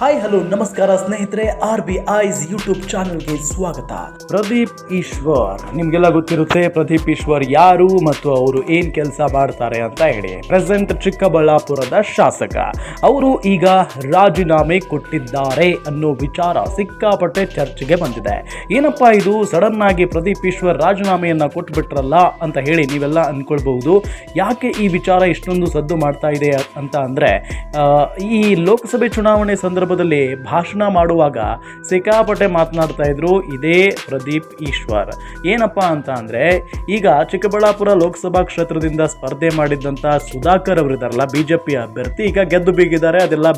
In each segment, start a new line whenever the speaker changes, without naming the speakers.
Hi hello ನಮಸ್ಕಾರ ಸ್ನೇಹಿತರೆ R B ice YouTube ಚಾನೆಲ್ಗೆ ಸ್ವಾಗತ. ಪ್ರದೀಪ್ ಈಶ್ವರ್. ನಿಮ್ಗೆಲ್ಲ ಗೊತ್ತಿರುತ್ತೆ, ಪ್ರದೀಪ್ ಈಶ್ವರ್ ಯಾರು ಮತ್ತು ಅವರು ಏನ್ ಕೆಲಸ ಮಾಡ್ತಾರೆ ಅಂತ ಹೇಳಿ. ಪ್ರೆಸೆಂಟ್ ಚಿಕ್ಕಬಳ್ಳಾಪುರದ ಶಾಸಕ. ಅವರು ಈಗ ರಾಜೀನಾಮೆ ಕೊಟ್ಟಿದ್ದಾರೆ ಅನ್ನೋ ವಿಚಾರ ಸಿಕ್ಕಾಪಟ್ಟೆ ಚರ್ಚೆಗೆ ಬಂದಿದೆ. ಏನಪ್ಪಾ ಇದು? ಸಡನ್ ಆಗಿ ಪ್ರದೀಪ್ ಈಶ್ವರ್ ರಾಜೀನಾಮೆಯನ್ನ ಕೊಟ್ಬಿಟ್ರಲ್ಲ ಅಂತ ಹೇಳಿ ನೀವೆಲ್ಲ ಅನ್ಕೊಳ್ಬಹುದು. ಯಾಕೆ ಈ ವಿಚಾರ ಇಷ್ಟೊಂದು ಸದ್ದು ಮಾಡ್ತಾ ಇದೆ ಅಂತ ಅಂದ್ರೆ ಈ ಲೋಕಸಭೆ ಚುನಾವಣೆ ಸಂದರ್ಭದಲ್ಲಿ ಭಾಷಣ ಮಾಡುವಾಗ ಸಿಕ್ಕಾಪಟ್ಟೆ ಮಾತನಾಡ್ತಾ ಇದ್ರು ಇದೇ ಪ್ರದೀಪ್ ಈಶ್ವರ್. ಏನಪ್ಪ ಅಂತ ಅಂದರೆ, ಈಗ ಚಿಕ್ಕಬಳ್ಳಾಪುರ ಲೋಕಸಭಾ ಕ್ಷೇತ್ರದಿಂದ ಸ್ಪರ್ಧೆ ಮಾಡಿದ್ದಂಥ ಸುಧಾಕರ್ ಅವರಿದಾರಲ್ಲ ಬಿಜೆಪಿ ಅಭ್ಯರ್ಥಿ, ಈಗ ಗೆದ್ದು ಬೀಗಿದ್ದಾರೆ, ಅದೆಲ್ಲ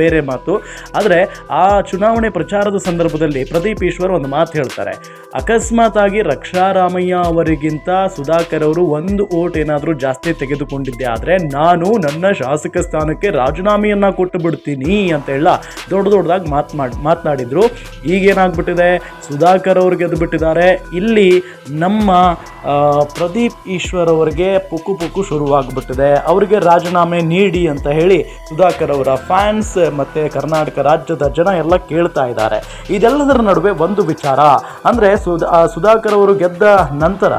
ಬೇರೆ ಮಾತು. ಆದರೆ ಆ ಚುನಾವಣೆ ಪ್ರಚಾರದ ಸಂದರ್ಭದಲ್ಲಿ ಪ್ರದೀಪ್ ಈಶ್ವರ್ ಒಂದು ಮಾತು ಹೇಳ್ತಾರೆ ಅಕಸ್ಮಾತ್ ಆಗಿ ರಕ್ಷಾರಾಮಯ್ಯ ಅವರಿಗಿಂತ ಸುಧಾಕರ್ ಅವರು ಒಂದು ಓಟ್ ಏನಾದರೂ ಜಾಸ್ತಿ ತೆಗೆದುಕೊಂಡಿದ್ದೆ ಆದರೆ ನಾನು ನನ್ನ ಶಾಸಕ ಸ್ಥಾನಕ್ಕೆ ರಾಜೀನಾಮೆಯನ್ನು ಕೊಟ್ಟು ಬಿಡ್ತೀನಿ ಅಂತ ಹೇಳ ದೊಡ್ಡ ದೊಡ್ಡದಾಗಿ ಮಾತನಾಡ್ ಮಾತನಾಡಿದ್ರು. ಈಗೇನಾಗ್ಬಿಟ್ಟಿದೆ? ಸುಧಾಕರ್ ಅವ್ರು ಗೆದ್ದು ಬಿಟ್ಟಿದ್ದಾರೆ ಇಲ್ಲಿ ನಮ್ಮ ಪ್ರದೀಪ್ ಈಶ್ವರ್ ಅವರಿಗೆ ಪುಕ್ಕು ಪುಕ್ಕು ಶುರುವಾಗ್ಬಿಟ್ಟಿದೆ. ಅವರಿಗೆ ರಾಜೀನಾಮೆ ನೀಡಿ ಅಂತ ಹೇಳಿ ಸುಧಾಕರ್ ಅವರ ಫ್ಯಾನ್ಸ್ ಮತ್ತು ಕರ್ನಾಟಕ ರಾಜ್ಯದ ಜನ ಎಲ್ಲ ಕೇಳ್ತಾ ಇದ್ದಾರೆ. ಇದೆಲ್ಲದರ ನಡುವೆ ಒಂದು ವಿಚಾರ. ಅಂದರೆ ಸುಧಾ ಸುಧಾಕರ್ ಅವರು ಗೆದ್ದ ನಂತರ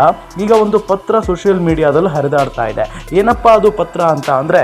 ಈಗ ಒಂದು ಪತ್ರ ಸೋಷಿಯಲ್ ಮೀಡಿಯಾದಲ್ಲಿ ಹರಿದಾಡ್ತಾ ಇದೆ. ಏನಪ್ಪಾ ಅದು ಪತ್ರ ಅಂತ ಅಂದರೆ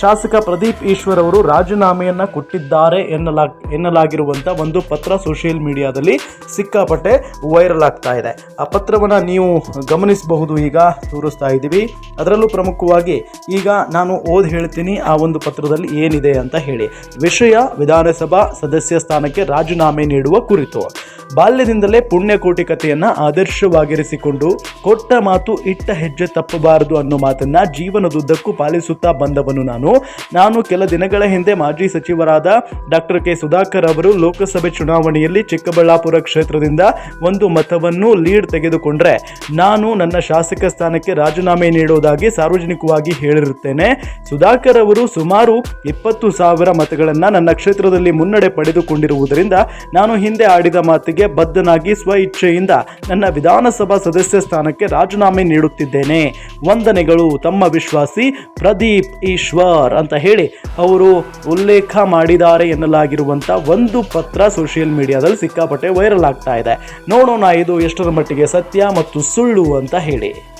ಶಾಸಕ ಪ್ರದೀಪ್ ಈಶ್ವರ್ ಅವರು ರಾಜೀನಾಮೆಯನ್ನು ಕೊಟ್ಟಿದ್ದಾರೆ ಎನ್ನಲಾ ಎನ್ನಲಾಗಿರುವಂಥ ಒಂದು ಪತ್ರ ಸೋಷಿಯಲ್ ಮೀಡಿಯಾದಲ್ಲಿ ಸಿಕ್ಕಾಪಟ್ಟೆ ವೈರಲ್ ಆಗ್ತಾ ಇದೆ. ಆ ಪತ್ರವನ್ನು ನೀವು ಗಮನಿಸಬಹುದು ಈಗ ತೋರಿಸ್ತಾ ಇದ್ದೀವಿ. ಅದರಲ್ಲೂ ಪ್ರಮುಖವಾಗಿ ಈಗ ನಾನು ಓದಿ ಹೇಳ್ತೀನಿ ಆ ಒಂದು ಪತ್ರದಲ್ಲಿ ಏನಿದೆ ಅಂತ ಹೇಳಿ. ವಿಷಯ ವಿಧಾನಸಭಾ ಸದಸ್ಯ ಸ್ಥಾನಕ್ಕೆ ರಾಜೀನಾಮೆ ನೀಡುವ ಕುರಿತು. ಬಾಲ್ಯದಿಂದಲೇ ಪುಣ್ಯಕೋಟಿ ಕಥೆಯನ್ನ ಆದರ್ಶವಾಗಿರಿಸಿಕೊಂಡು ಕೊಟ್ಟ ಮಾತು ಇಟ್ಟ ಹೆಜ್ಜೆ ತಪ್ಪಬಾರದು ಅನ್ನೋ ಮಾತನ್ನ ಜೀವನದುದ್ದಕ್ಕೂ ಪಾಲಿಸುತ್ತಾ ಬಂದವನು ನಾನು. ನಾನು ಕೆಲ ದಿನಗಳ ಹಿಂದೆ ಮಾಜಿ ಸಚಿವರಾದ ಡಾಕ್ಟರ್ ಕೆ ಸುಧಾಕರ್ ಅವರು ಲೋಕಸಭೆ ಚುನಾವಣೆಯಲ್ಲಿ ಚಿಕ್ಕಬಳ್ಳಾಪುರ ಕ್ಷೇತ್ರದಿಂದ ಒಂದು ಮತವನ್ನು ಲೀಡ್ ತೆಗೆದುಕೊಂಡ್ರೆ ನಾನು ನನ್ನ ಶಾಸಕ ಸ್ಥಾನಕ್ಕೆ ರಾಜೀನಾಮೆ ನೀಡುವುದಾಗಿ ಸಾರ್ವಜನಿಕವಾಗಿ ಹೇಳಿರುತ್ತೇನೆ. ಸುಧಾಕರ್ ಅವರು ಸುಮಾರು ಇಪ್ಪತ್ತು ಸಾವಿರ ಮತಗಳನ್ನು ನನ್ನ ಕ್ಷೇತ್ರದಲ್ಲಿ ಮುನ್ನಡೆ ಪಡೆದುಕೊಂಡಿರುವುದರಿಂದ ನಾನು ಹಿಂದೆ ಆಡಿದ ಮಾತಿಗೆ ಬದ್ಧನಾಗಿ ಸ್ವ ಇಚ್ಛೆಯಿಂದ ನನ್ನ ವಿಧಾನಸಭಾ ಸದಸ್ಯ ಸ್ಥಾನಕ್ಕೆ ರಾಜೀನಾಮೆ ನೀಡುತ್ತಿದ್ದೇನೆ. ವಂದನೆಗಳು ತಮ್ಮ ವಿಶ್ವಾಸಿ ಪ್ರದೀಪ್ ಈಶ್ವರ್ ಅಂತ ಹೇಳಿ ಅವರು ಉಲ್ಲೇಖ ಮಾಡಿದ್ದಾರೆ ಎನ್ನಲಾಗಿರುವಂಥ ಒಂದು ಪತ್ರ ಸೋಷಿಯಲ್ ಮೀಡಿಯಾದಲ್ಲಿ ಸಿಕ್ಕಾಪಟ್ಟೆ ವೈರಲ್ ಆಗ್ತಾ ಇದೆ. ನೋಡೋಣ ಇದು ಎಷ್ಟರ ಮಟ್ಟಿಗೆ ಸತ್ಯ ಮತ್ತು ಸುಳ್ಳು ಅಂತ ಹೇಳಿ.